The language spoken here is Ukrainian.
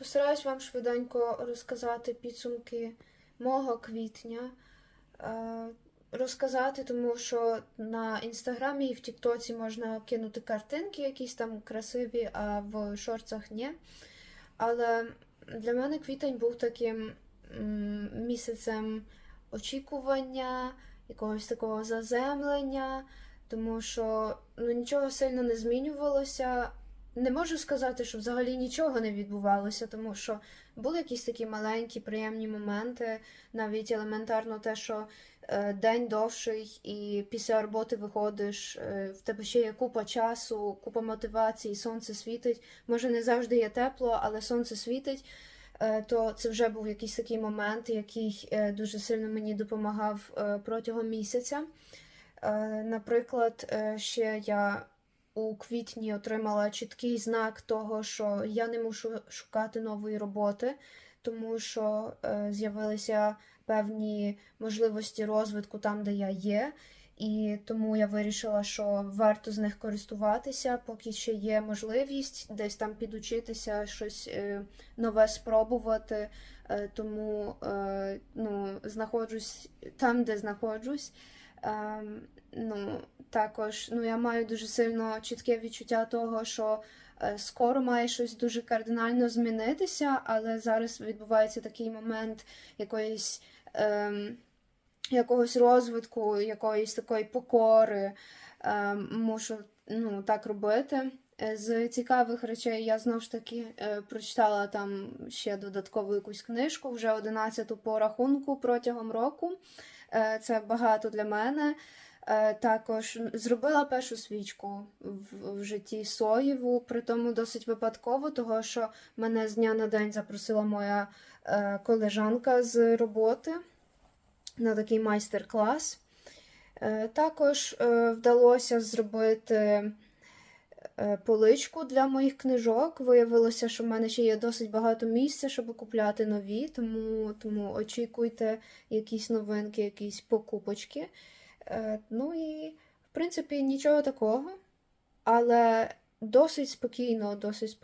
Постараюсь вам швиденько розказати підсумки мого квітня. Е, Розказати, тому що на інстаграмі і в Тіктоці можна кинути картинки, якісь там красиві, а в шорцах ні. Але для мене квітень був таким місяцем очікування, якогось такого заземлення, тому що ну, нічого сильно не змінювалося. Не можу сказати, що взагалі нічого не відбувалося, тому що були якісь такі маленькі, приємні моменти, навіть елементарно те, що е, день довший, і після роботи виходиш, е, в тебе ще є купа часу, купа мотивації, сонце світить. Може, не завжди є тепло, але сонце світить. Е, то це вже був якийсь такий момент, який е, дуже сильно мені допомагав е, протягом місяця. Е, Наприклад, е, ще я у квітні отримала чіткий знак того, що я не мушу шукати нової роботи, тому що е, з'явилися певні можливості розвитку там, де я є. І тому я вирішила, що варто з них користуватися, поки ще є можливість десь там підучитися, щось е, нове спробувати. Е, тому е, ну, знаходжусь там, де знаходжусь. Ем, ну, також ну, я маю дуже сильно чітке відчуття того, що е, скоро має щось дуже кардинально змінитися, але зараз відбувається такий момент якоїсь. Ем, якогось розвитку, якоїсь такої покори. Е, мушу ну, так робити. Е, З цікавих речей я знову ж таки е, прочитала там ще додаткову якусь книжку, вже 11 по рахунку протягом року. Е, Це багато для мене. Також зробила першу свічку в, житті соєву, при тому досить випадково, того що мене з дня на день запросила моя колежанка з роботи на такий майстер-клас. Також вдалося зробити поличку для моїх книжок. Виявилося, що в мене ще є досить багато місця, щоб купляти нові, тому, тому очікуйте якісь новинки, якісь покупочки. Е, Ну і, в принципі, нічого такого, але досить спокійно, досить спокійно.